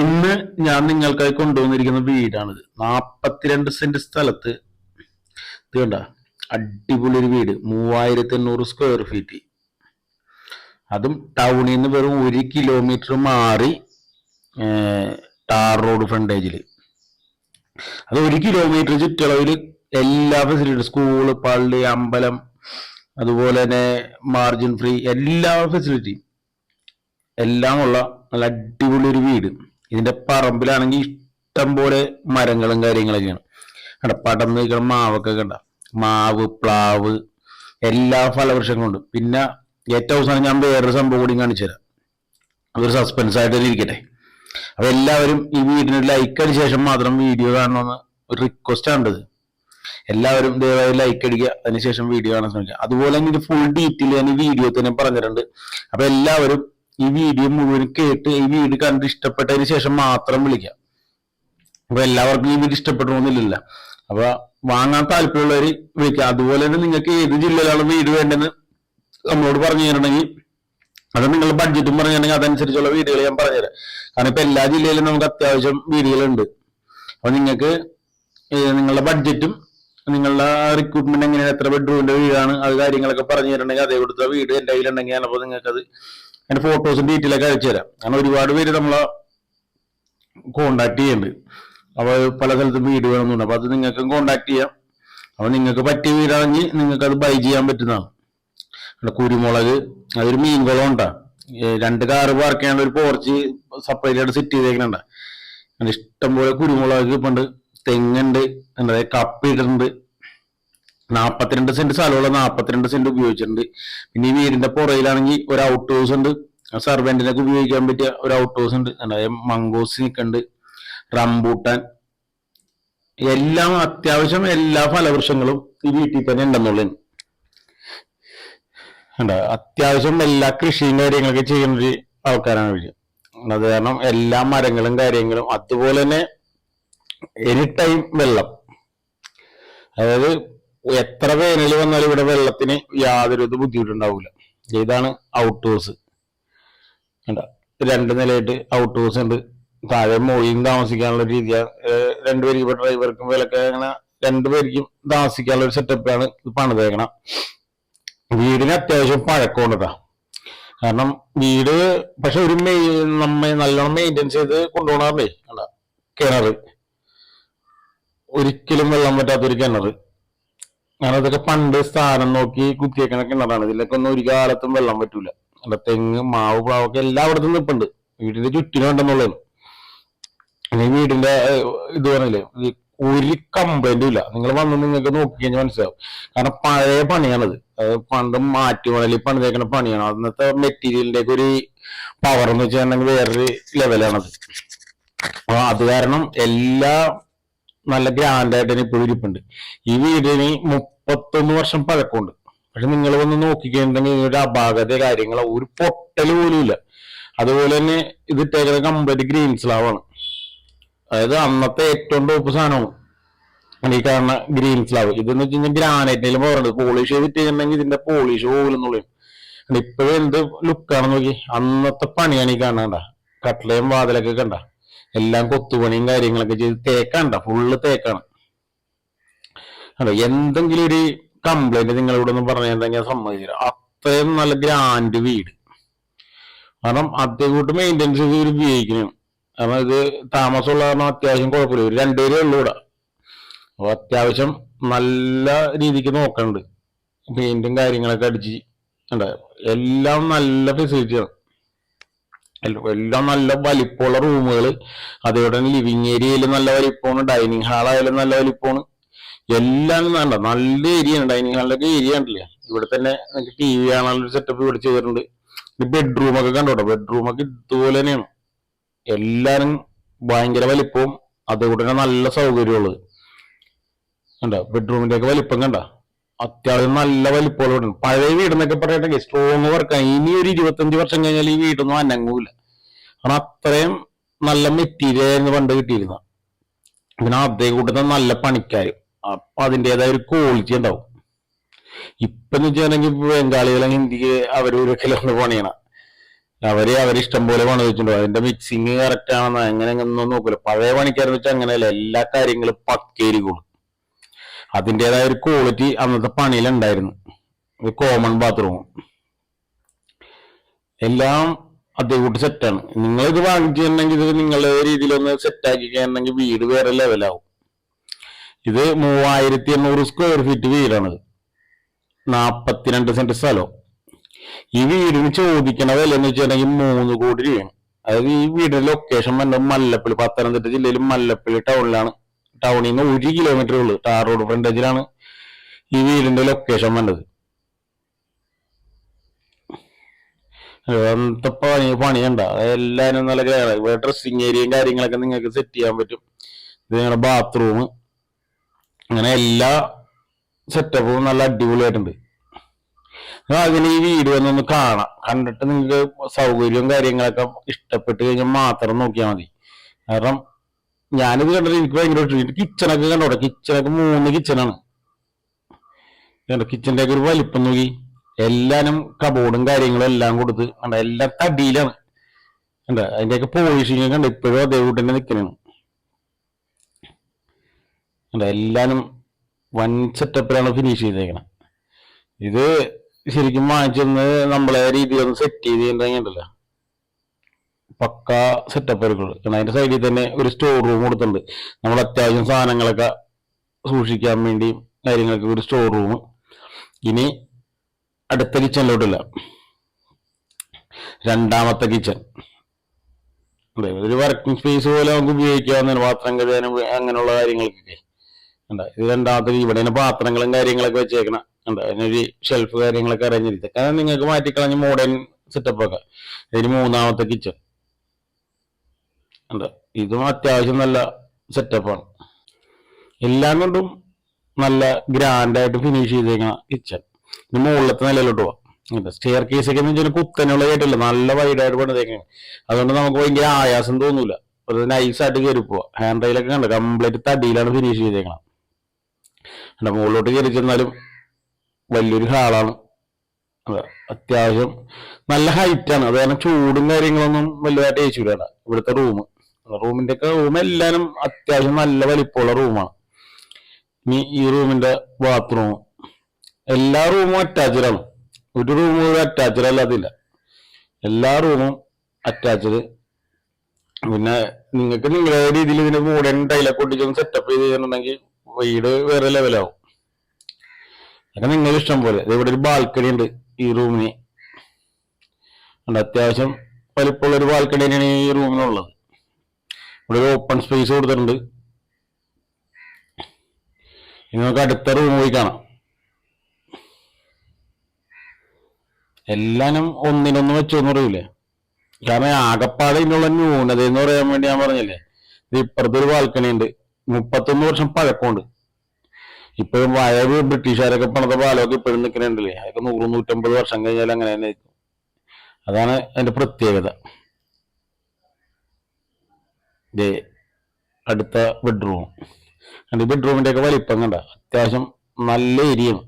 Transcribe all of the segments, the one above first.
ഇന്ന് ഞാൻ നിങ്ങൾക്കായി കൊണ്ടുവന്നിരിക്കുന്ന വീടാണിത്. നാപ്പത്തിരണ്ട് സെന്റ് സ്ഥലത്ത് ഇത് കണ്ട അടിപൊളി ഒരു വീട് മൂവായിരത്തി എണ്ണൂറ് സ്ക്വയർ ഫീറ്റ് അതും ടൗണിൽ നിന്ന് വെറും ഒരു കിലോമീറ്റർ മാറി ടാർ റോഡ് ഫ്രണ്ടേജിൽ അത് ഒരു കിലോമീറ്റർ ചുറ്റളവിൽ എല്ലാ ഫെസിലിറ്റി സ്കൂൾ പള്ളി അമ്പലം അതുപോലെ തന്നെ മാർജിൻ ഫ്രീ എല്ലാ ഫെസിലിറ്റിയും എല്ലാം ഉള്ള നല്ല അടിപൊളി ഒരു വീട്. ഇതിന്റെ പറമ്പിലാണെങ്കിൽ ഇഷ്ടം പോലെ മരങ്ങളും കാര്യങ്ങളൊക്കെയാണ്. കണ്ട? പടർന്ന് നിൽക്കുന്ന മാവൊക്കെ കണ്ട? മാവ് പ്ലാവ് എല്ലാ ഫലവൃക്ഷങ്ങളും ഉണ്ട്. പിന്നെ ഏറ്റവും അവസാനം ഞാൻ വേറൊരു സംഭവം കൂടി കാണിച്ചു തരാം. അതൊരു സസ്പെൻസ് ആയിട്ട് ഇരിക്കട്ടെ. അപ്പൊ എല്ലാവരും ഈ വീടിന് ലൈക്ക് അടിച്ച ശേഷം മാത്രം വീഡിയോ കാണണമെന്ന് ഒരു റിക്വസ്റ്റ് ആണത് എല്ലാവരും ദയവായി ലൈക്ക് അടിക്കുക. അതിനുശേഷം വീഡിയോ കാണാൻ ശ്രമിക്കുക. അതുപോലെ തന്നെ ഇത് ഫുൾ ഡീറ്റെയിൽ ഞാൻ വീഡിയോ തന്നെ പറഞ്ഞിട്ടുണ്ട്. അപ്പൊ എല്ലാവരും ഈ വീഡിയോ മുഴുവൻ കേട്ട് ഈ വീട് കണ്ട് ഇഷ്ടപ്പെട്ടതിന് ശേഷം മാത്രം വിളിക്കാം. അപ്പൊ എല്ലാവർക്കും ഈ വീട് ഇഷ്ടപ്പെടണമെന്നില്ല അപ്പൊ വാങ്ങാൻ താല്പര്യമുള്ളവര് വിളിക്കാം. അതുപോലെ തന്നെ നിങ്ങൾക്ക് ഏത് ജില്ലയിലാണ് വീട് വേണ്ടെന്ന് നമ്മളോട് പറഞ്ഞു തരണമെങ്കിൽ അത് നിങ്ങളുടെ ബഡ്ജറ്റും പറഞ്ഞിട്ടുണ്ടെങ്കിൽ അതനുസരിച്ചുള്ള വീടുകൾ ഞാൻ പറഞ്ഞുതരാം കാരണം ഇപ്പൊ എല്ലാ ജില്ലയിലും നമുക്ക് അത്യാവശ്യം വീടുകളുണ്ട്. അപ്പൊ നിങ്ങൾക്ക് നിങ്ങളുടെ ബഡ്ജറ്റും നിങ്ങളുടെ റിക്രൂട്ട്മെന്റ് എങ്ങനെയാണ് എത്ര ബെഡ്റൂമിന്റെ വീടാണ് അത് കാര്യങ്ങളൊക്കെ പറഞ്ഞു തരണമെങ്കിൽ അതേ കൊടുത്ത വീട് എന്റെ കയ്യിലുണ്ടെങ്കിൽ ചിലപ്പോൾ നിങ്ങൾക്ക് അത് അതിന്റെ ഫോട്ടോസും ഡീറ്റെയിൽ ഒക്കെ അയച്ചു തരാം. കാരണം ഒരുപാട് പേര് നമ്മളെ കോണ്ടാക്ട് ചെയ്യുന്നുണ്ട്. അപ്പോൾ പല സ്ഥലത്തും വീട് വേണമെന്നുണ്ട് അപ്പൊ അത് നിങ്ങൾക്കും കോണ്ടാക്ട് ചെയ്യാം. അപ്പൊ നിങ്ങൾക്ക് പറ്റിയ വീടാണെങ്കിൽ നിങ്ങൾക്ക് അത് ബൈ ചെയ്യാൻ പറ്റുന്നതാണ്. അവിടെ കുരുമുളക് അതൊരു മീൻകുളം ഉണ്ടാ രണ്ട് കാറ് പാർക്ക് ചെയ്യാൻ ഒരു പോർച്ച് സെപ്പറേറ്റ് ആയിട്ട് സെറ്റ് ചെയ്തേക്കണണ്ട. അങ്ങനെ ഇഷ്ടംപോലെ കുരുമുളക് ഇപ്പം ഉണ്ട് തെങ്ങുണ്ട്. എന്താ കപ്പ ഇടുന്നുണ്ട് നാപ്പത്തിരണ്ട് സെന്റ് സ്ഥലമുള്ള നാപ്പത്തിരണ്ട് സെന്റ് ഉപയോഗിച്ചിട്ടുണ്ട്. പിന്നെ ഈ വീടിന്റെ പുറയിലാണെങ്കിൽ ഒരു ഔട്ട് ഹൗസ് ഉണ്ട് സർവെന്റിനൊക്കെ ഉപയോഗിക്കാൻ പറ്റിയ ഒരു ഔട്ട് ഹൗസ് ഉണ്ട്. അതായത് മംഗോസ് നിൽക്കുന്നുണ്ട്. റംബൂട്ടാൻ. എല്ലാം അത്യാവശ്യം എല്ലാ ഫലവൃക്ഷങ്ങളും ഈ വീട്ടിൽ തന്നെ ഉണ്ടെന്നുള്ളതാണ് ഉണ്ട് അത്യാവശ്യം എല്ലാ കൃഷിയും കാര്യങ്ങളൊക്കെ ചെയ്യുന്ന ഒരു ആൾക്കാരാണ് ഇവർ. അത് കാരണം എല്ലാ മരങ്ങളും കാര്യങ്ങളും അതുപോലെ തന്നെ എനി ടൈം വെള്ളം. അതായത് എത്ര വേനൽ വന്നാലും ഇവിടെ വെള്ളത്തിന് യാതൊരു ഇത് ബുദ്ധിമുട്ടുണ്ടാവില്ല ഇതാണ് ഔട്ട് ഹൗസ് കണ്ട? രണ്ട് നിലയായിട്ട് ഔട്ട് ഹൗസ് ഉണ്ട്. താഴെ മോളിയും താമസിക്കാനുള്ള രീതിയാണ് രണ്ടുപേർക്ക് ഇപ്പൊ ഡ്രൈവർക്കും വിലക്ക് അങ്ങനെ രണ്ടുപേർക്കും താമസിക്കാനുള്ള ഒരു സെറ്റപ്പാണ് ഇത് പണിതേക്കണം. വീടിന് അത്യാവശ്യം പഴക്കമുണ്ടതാ കാരണം വീട് പക്ഷെ ഒരു മെയ് നമ്മ നല്ലോണം മെയിന്റെയിൻ ചെയ്ത് കൊണ്ടുപോകണേ അല്ല കിണറ്. ഒരിക്കലും വെള്ളം പറ്റാത്തൊരു കിണറ്. ഇതൊക്കെ പണ്ട് സ്ഥാനം നോക്കി കുത്തിയേക്കണ കിണറാണ് ഇതിലൊക്കെ ഒന്നും ഒരു കാലത്തും വെള്ളം പറ്റൂല. അല്ല തെങ്ങ് മാവ് പ്ലാവൊക്കെ എല്ലായിടത്തും നിൽപ്പുണ്ട് വീടിന്റെ ചുറ്റിനും ഉണ്ടെന്നുള്ളത് ഈ വീടിന്റെ ഇത് പറഞ്ഞില്ലേ ഒരു കംപ്ലൈന്റും ഇല്ല. നിങ്ങൾ വന്ന് നിങ്ങൾക്ക് നോക്കി കഴിഞ്ഞാൽ മനസ്സിലാവും. കാരണം പഴയ പണിയാണത്. അത് പണ്ട് മാറ്റുമണലിൽ പണിതേക്കുന്ന പണിയാണ്. അന്നത്തെ മെറ്റീരിയലിന്റെ ഒരു പവർ എന്ന് വെച്ചിട്ടുണ്ടെങ്കിൽ വേറൊരു ലെവലാണത് അത് കാരണം എല്ലാ നല്ല ഗ്രാൻഡായിട്ട് തന്നെ ഇപ്പോഴും ഇരിപ്പുണ്ട്. ഈ വീടിന് മുപ്പത്തൊന്ന് വർഷം പഴക്കമുണ്ട്. പക്ഷെ നിങ്ങൾ വന്ന് നോക്കിക്കഴിഞ്ഞിട്ടുണ്ടെങ്കിൽ ഒരു അപാകത കാര്യങ്ങളോ ഒരു പൊട്ടൽ പോലും ഇല്ല. അതുപോലെ തന്നെ ഇത് ഇട്ടേക്കുന്ന കംപ്ലീറ്റ് ഗ്രീൻ സ്ലാവാണ് അതായത് അന്നത്തെ ഏറ്റവും ടോപ്പ് സാധനമാണ്. ഈ കാണുന്ന ഗ്രീൻ സ്ലാവ് ഇതെന്ന് വെച്ച് കഴിഞ്ഞാൽ ഗ്രാനൈറ്റിലും പറയുന്നത് പോളിഷ് ചെയ്തിട്ടുണ്ടെങ്കിൽ ഇതിന്റെ പോളിഷ് പോകുന്നുള്ളത് ഇപ്പോഴും എന്ത് ലുക്കാണെന്ന് നോക്കി അന്നത്തെ പണിയാണ് ഈ കാണണ്ട കട്ടിലയും വാതിലൊക്കെ കണ്ട. എല്ലാം കൊത്തുപണിയും കാര്യങ്ങളൊക്കെ ചെയ്ത് തേക്കണ്ട ഫുള്ള് തേക്കാണ്. അതെ എന്തെങ്കിലും ഒരു കംപ്ലൈന്റ് നിങ്ങളിവിടെ ഒന്ന് പറഞ്ഞിട്ടുണ്ടെങ്കിൽ ഞാൻ സമ്മതിച്ചില്ല അത്രയും നല്ല ഗ്രാൻഡ് വീട്. കാരണം അതേ കൂട്ട് മെയിന്റെനൻസ് ഇവർ ഉപയോഗിക്കണം കാരണം ഇത് താമസമുള്ള കാരണം അത്യാവശ്യം കുഴപ്പമില്ല. ഒരു രണ്ടുപേരേ ഉള്ളൂ ഇവിടെ. അപ്പൊ അത്യാവശ്യം നല്ല രീതിക്ക് നോക്കണ്ട് പെയിന്റും കാര്യങ്ങളൊക്കെ അടിച്ച്. ഉണ്ട് എല്ലാം നല്ല ഫെസിലിറ്റിയാണ് എല്ലാം നല്ല വലിപ്പമുള്ള റൂമുകൾ അതേപോലെ തന്നെ ലിവിങ് ഏരിയയിൽ നല്ല വലിപ്പമാണ് ഡൈനിങ് ഹാളായാലും നല്ല വലിപ്പമാണ്. എല്ലാം വേണ്ട നല്ല ഏരിയ ആണ് ഡൈനിങ് ഹാളിലൊക്കെ ഏരിയ ഉണ്ടല്ലേ ഇവിടെ തന്നെ നിങ്ങൾക്ക് ടി വി കാണാനുള്ള സെറ്റപ്പ് ഇവിടെ ചെയ്തിട്ടുണ്ട്. ബെഡ്റൂം ഒക്കെ കണ്ടോട്ടോ ബെഡ്റൂം ഒക്കെ ഇതുപോലെ തന്നെയാണ്. എല്ലാരും ഭയങ്കര വലിപ്പവും അതുകൊണ്ട് തന്നെ നല്ല സൗകര്യമുള്ളത് കണ്ട? ബെഡ്റൂമിന്റെ ഒക്കെ വലിപ്പം കണ്ട? അത്യാവശ്യം നല്ല വലിപ്പമുള്ള പഴയ വീടെന്നൊക്കെ പറയട്ടെ സ്ട്രോങ് വർക്കാണ് ഇനി ഒരു ഇരുപത്തഞ്ച് വർഷം കഴിഞ്ഞാൽ ഈ വീടൊന്നും അനങ്ങൂല. കാരണം അത്രയും നല്ല മെറ്റീരിയൽ ആയിരുന്നു പണ്ട് കിട്ടിയിരുന്നത്. പിന്നെ അതേ കൂട്ടത്തിൽ നല്ല പണിക്കാരും. അപ്പൊ അതിന്റെതായ ഒരു ക്വാളിറ്റി ഉണ്ടാവും. ഇപ്പൊ വെച്ചിട്ടുണ്ടെങ്കിൽ ബംഗാളികൾ ഹിന്ദിക്ക് ഒരു കിലോന്ന് പണിയണം. അവർ അവരിഷ്ടം പോലെ പണി വെച്ചിട്ടുണ്ടോ. അതിന്റെ മിക്സിങ് കറക്റ്റ് ആണെന്ന് അങ്ങനെ ഒന്നും നോക്കൂല. പഴയ പണിക്കാരെന്ന് വെച്ചാൽ അങ്ങനെയല്ല. എല്ലാ കാര്യങ്ങളും പക്കേരിക്കും അതിന്റെതായ ഒരു ക്വാളിറ്റി അന്നത്തെ പണിയിലുണ്ടായിരുന്നു. ഒരു കോമൺ ബാത്റൂം എല്ലാം അതേകൂട്ട് സെറ്റാണ് നിങ്ങൾ ഇത് വാങ്ങിച്ചിട്ടുണ്ടെങ്കിൽ ഇത് നിങ്ങളുടെ രീതിയിലൊന്ന് സെറ്റാക്കി കഴിഞ്ഞിട്ടുണ്ടെങ്കിൽ വീട് വേറെ ലെവലാവും ഇത് മൂവായിരത്തി എണ്ണൂറ് സ്ക്വയർ ഫീറ്റ് വീടാണ് നാപ്പത്തിരണ്ട് സെന്റ് സ്ഥലം. ഈ വീടിന് ചോദിക്കണ വില എന്ന് വെച്ചിട്ടുണ്ടെങ്കിൽ മൂന്ന് കോടി രൂപയാണ്. അതായത് ഈ വീടിന്റെ ലൊക്കേഷൻ വന്നത് മല്ലപ്പള്ളി പത്തനംതിട്ട ജില്ലയിൽ മല്ലപ്പള്ളി ടൗണിലാണ് ടൗണിൽ നിന്ന് ഒരു കിലോമീറ്റർ ഉള്ളു. ടാർ റോഡ് ഫ്രണ്ടേജിലാണ് ഈ വീടിന്റെ ലൊക്കേഷൻ വന്നത് എന്ത പണി പണിയുണ്ട? എല്ലാരും നല്ല ഗ്രാ- ഇവിടെ ഡ്രസ്സിങ് ഏരിയയും കാര്യങ്ങളൊക്കെ നിങ്ങൾക്ക് സെറ്റ് ചെയ്യാൻ പറ്റും. ഇത് നിങ്ങളുടെ ബാത്റൂം അങ്ങനെ എല്ലാ സെറ്റപ്പും നല്ല അടിപൊളിയായിട്ടുണ്ട്. അതിന് ഈ വീഡിയോ ഒന്ന് കാണാം. കണ്ടിട്ട് നിങ്ങൾക്ക് സൗകര്യവും കാര്യങ്ങളൊക്കെ ഇഷ്ടപ്പെട്ട് കഴിഞ്ഞാൽ മാത്രം നോക്കിയാൽ മതി. കാരണം ഞാനിത് കണ്ടിട്ട് എനിക്ക് ഭയങ്കര ഇഷ്ടപ്പെട്ടു കിച്ചണൊക്കെ കണ്ടോടെ കിച്ചണൊക്കെ മൂന്ന് കിച്ചണാണ് കിച്ചന്റെ ഒക്കെ ഒരു വലിപ്പം നോക്കി. എല്ലാനും കബോർഡും കാര്യങ്ങളും എല്ലാം കൊടുത്ത് കണ്ട എല്ലാം തടിയിലാണ്. കണ്ട അതിന്റെയൊക്കെ പോളിഷിങ് കണ്ട ഇപ്പോഴും അതേ കൂട്ടി തന്നെ നിൽക്കണാണ് കണ്ട എല്ലാനും വൻ സെറ്റപ്പിലാണ് ഫിനിഷ് ചെയ്തേക്കണം. ഇത് ശരിക്കും വാങ്ങിച്ചെന്ന് നമ്മളെ രീതിയിൽ ഒന്ന് സെറ്റ് ചെയ്ത് കഴിഞ്ഞിട്ടുണ്ടല്ലോ പക്ക സെറ്റപ്പ് ആയിരിക്കുള്ളൂ കാരണം അതിന്റെ സൈഡിൽ തന്നെ ഒരു സ്റ്റോർ റൂം കൊടുത്തിട്ടുണ്ട്. നമ്മൾ അത്യാവശ്യം സാധനങ്ങളൊക്കെ സൂക്ഷിക്കാൻ വേണ്ടി കാര്യങ്ങളൊക്കെ ഒരു സ്റ്റോർ റൂം ഇനി അടുത്ത കിച്ചണിലോട്ടില്ല രണ്ടാമത്തെ കിച്ചൺ അതെ ഒരു വർക്കിംഗ് സ്പേസ് പോലെ നമുക്ക് ഉപയോഗിക്കാവുന്നതാണ് പാത്രം കഴുകാനും അങ്ങനെയുള്ള കാര്യങ്ങൾക്കൊക്കെ. എന്താ ഇത് രണ്ടാമത്തെ ഇവിടെ തന്നെ പാത്രങ്ങളും കാര്യങ്ങളൊക്കെ വെച്ചേക്കണം. എന്താ അതിനൊരു ഷെൽഫ് കാര്യങ്ങളൊക്കെ അറേഞ്ച് കാരണം നിങ്ങൾക്ക് മാറ്റിക്കളഞ്ഞ് മോഡേൺ സെറ്റപ്പ് ഒക്കെ. ഇതിന് മൂന്നാമത്തെ കിച്ചൺ എന്താ ഇതും അത്യാവശ്യം നല്ല സെറ്റപ്പാണ് എല്ലാം കൊണ്ടും നല്ല ഗ്രാൻഡായിട്ട് ഫിനിഷ് ചെയ്തേക്കണ കിച്ചൺ ഇത് മുകളിലത്തെ നിലയിലോട്ട് പോവാം. സ്റ്റെയർ കേസ് ഒക്കെ എന്ന് വെച്ചാൽ കുത്തനുള്ള കേട്ടില്ല നല്ല വൈഡായിട്ട് പണിതേക്കാണ് അതുകൊണ്ട് നമുക്ക് ഭയങ്കര ആയാസം തോന്നൂല. നൈസ് നൈസായിട്ട് കയറി പോവാ. ഹാൻഡ് റൈലൊക്കെ കണ്ട്? കംപ്ലീറ്റ് തടിയിലാണ് ഫിനിഷ് ചെയ്തേക്കണം അല്ല മുകളിലോട്ട് കയറി ചെന്നാലും വലിയൊരു ഹാളാണ് അതെ അത്യാവശ്യം നല്ല ഹൈറ്റ് ആണ്. അത് കാരണം ചൂടും കാര്യങ്ങളൊന്നും വലുതായിട്ട് ഏച്ചില്ല ഇവിടുത്തെ റൂം റൂമിന്റെ ഒക്കെ റൂം എല്ലാവരും അത്യാവശ്യം നല്ല വലിപ്പമുള്ള റൂമാണ് ഇനി ഈ റൂമിന്റെ ബാത്റൂം എല്ലാ റൂമും അറ്റാച്ച്ഡാണ്. ഒരു റൂമും ഒരു അറ്റാച്ച്ഡ് അല്ലാതില്ല എല്ലാ റൂമും അറ്റാച്ച്ഡ്. പിന്നെ നിങ്ങൾക്ക് നിങ്ങളുടെ രീതിയിൽ ഇതിന് മോഡേൺ ടൈലൊക്കെ ഒട്ടിച്ചൊന്ന് സെറ്റപ്പ് ചെയ്ത് കഴിഞ്ഞിട്ടുണ്ടെങ്കിൽ വീട് വേറെ ലെവലാവും അതൊക്കെ നിങ്ങളുടെ ഇഷ്ടം പോലെ. ഇവിടെ ഒരു ബാൽക്കണി ഉണ്ട് ഈ റൂമിന്. അത്യാവശ്യം വലിപ്പമുള്ള ഒരു ബാൽക്കണി തന്നെയാണ് ഈ റൂമിനുള്ളത്. ഇവിടെ ഒരു ഓപ്പൺ സ്പേസ് കൊടുത്തിട്ടുണ്ട്. ഇനി നമുക്ക് അടുത്ത റൂം പോയി കാണാം. എല്ലാനും ഒന്നിനൊന്ന് വെച്ചോന്ന് പറയൂലേ? കാരണം ആകപ്പാടെ ഇതിനുള്ള ന്യൂനത എന്ന് പറയാൻ വേണ്ടി ഞാൻ പറഞ്ഞില്ലേ? ഇത് ഇപ്പുറത്തൊരു ബാൽക്കണി ഉണ്ട്. മുപ്പത്തൊന്ന് വർഷം പഴക്കമുണ്ട്. ഇപ്പോഴും വയവ് ബ്രിട്ടീഷുകാരൊക്കെ പണിത പാലമൊക്കെ ഇപ്പോഴും നിൽക്കുന്നുണ്ടല്ലേ? അതൊക്കെ നൂറ് നൂറ്റമ്പത് വർഷം കഴിഞ്ഞാൽ അങ്ങനെ തന്നെ അതാണ് അതിന്റെ പ്രത്യേകത. അടുത്ത ബെഡ്റൂം അതിന്റെ ബെഡ്റൂമിന്റെ ഒക്കെ വലിപ്പം കണ്ട അത്യാവശ്യം നല്ല ഏരിയയാണ്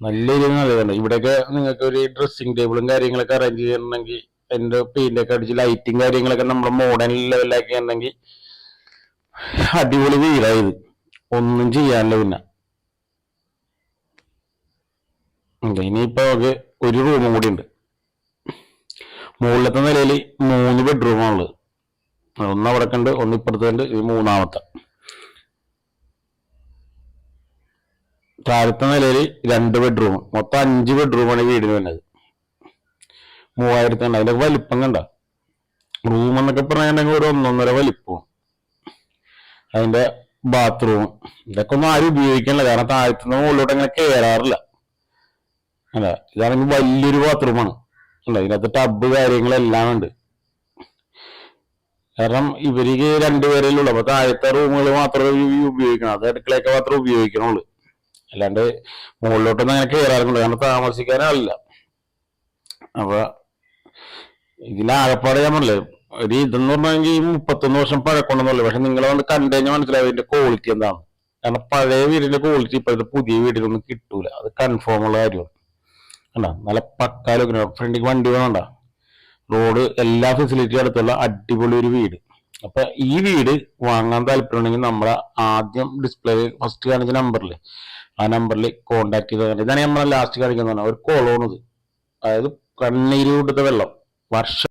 നല്ല രീതിയിൽ നല്ലതാണ് ഇവിടെയൊക്കെ നിങ്ങൾക്ക് ഒരു ഡ്രസ്സിംഗ് ടേബിളും കാര്യങ്ങളൊക്കെ അറേഞ്ച് ചെയ്യണമെങ്കിൽ അതിന്റെ പെയിന്റ് ഒക്കെ അടിച്ച് ലൈറ്റും കാര്യങ്ങളൊക്കെ നമ്മൾ മോഡേൺ ലെവലാക്കി ഉണ്ടെങ്കിൽ അടിപൊളി വീടായത് ഒന്നും ചെയ്യാനില്ല പിന്നെ. ഇനിയിപ്പോ നമുക്ക് ഒരു റൂമും കൂടി ഉണ്ട്. മുകളിലത്തെ നിലയിൽ മൂന്ന് ബെഡ്റൂമാണുള്ളത് ഒന്ന് അവിടെ കണ്ട് ഒന്ന് ഇപ്പുറത്തുണ്ട് ഇത് മൂന്നാമത്തെ. താഴത്തെ നിലയിൽ രണ്ട് ബെഡ്റൂം മൊത്തം അഞ്ച് ബെഡ്റൂമാണ് വീടിന് വന്നത് മൂവായിരത്തി ഉണ്ട് അതിന്റെ വലിപ്പം കണ്ട? റൂം എന്നൊക്കെ പറഞ്ഞിട്ടുണ്ടെങ്കിൽ ഒരു ഒന്നൊന്നര വലിപ്പവും അതിന്റെ ബാത്റൂം ഇതൊക്കെ ഒന്നും ആരും ഉപയോഗിക്കണില്ല. കാരണം താഴത്തുനിന്ന് മുകളിലോട്ട് അങ്ങനെ കയറാറില്ല അല്ല ഇതാണെങ്കിൽ വലിയൊരു ബാത്റൂമാണ് അല്ല ഇതിനകത്ത് ടബ് കാര്യങ്ങളെല്ലാം ഉണ്ട്. കാരണം ഇവർക്ക് രണ്ടുപേരല്ലേ ഉള്ളൂ. അപ്പൊ താഴത്തെ റൂമുകൾ മാത്രമേ ഉപയോഗിക്കണം. അത് അടുക്കളയൊക്കെ മാത്രമേ ഉപയോഗിക്കണുള്ളൂ. അല്ലാണ്ട് മുകളിലോട്ടൊന്നും അങ്ങനെ കയറാറുണ്ട് കാരണം താമസിക്കാനല്ല അപ്പൊ ഇതിലാകപ്പാട് ഞാൻ പറഞ്ഞില്ലേ ഒരു ഇതെന്ന് പറഞ്ഞെങ്കിൽ ഈ മുപ്പത്തൊന്ന് വർഷം പഴക്കൊണ്ടെന്നുള്ളു പക്ഷെ നിങ്ങൾ വന്ന് കണ്ടു കഴിഞ്ഞാൽ മനസ്സിലാവും ഇതിന്റെ ക്വാളിറ്റി എന്താണ്. കാരണം പഴയ വീടിന്റെ ക്വാളിറ്റി ഇപ്പോഴത്തെ പുതിയ വീടിനൊന്നും കിട്ടൂല. അത് കൺഫേം ഉള്ള കാര്യമാണ്. കണ്ട? നല്ല പക്കാലൊക്കെ ഫ്രണ്ടിക്ക് വണ്ടി വേണ്ട റോഡ് എല്ലാ ഫെസിലിറ്റിയും അടുത്തുള്ള അടിപൊളി ഒരു വീട്. അപ്പൊ ഈ വീട് വാങ്ങാൻ താല്പര്യമുണ്ടെങ്കിൽ നമ്മളെ ആദ്യം ഡിസ്പ്ലേ ഫസ്റ്റ് കാണിച്ച നമ്പറിൽ ആ നമ്പറിൽ കോണ്ടാക്ട് ചെയ്താൽ ഇതാണ് നമ്മളെ ലാസ്റ്റ് കാണിക്കുന്നത് ഒരു കുളമാണിത് അതായത് കണ്ണീര് വെള്ളം. വർഷം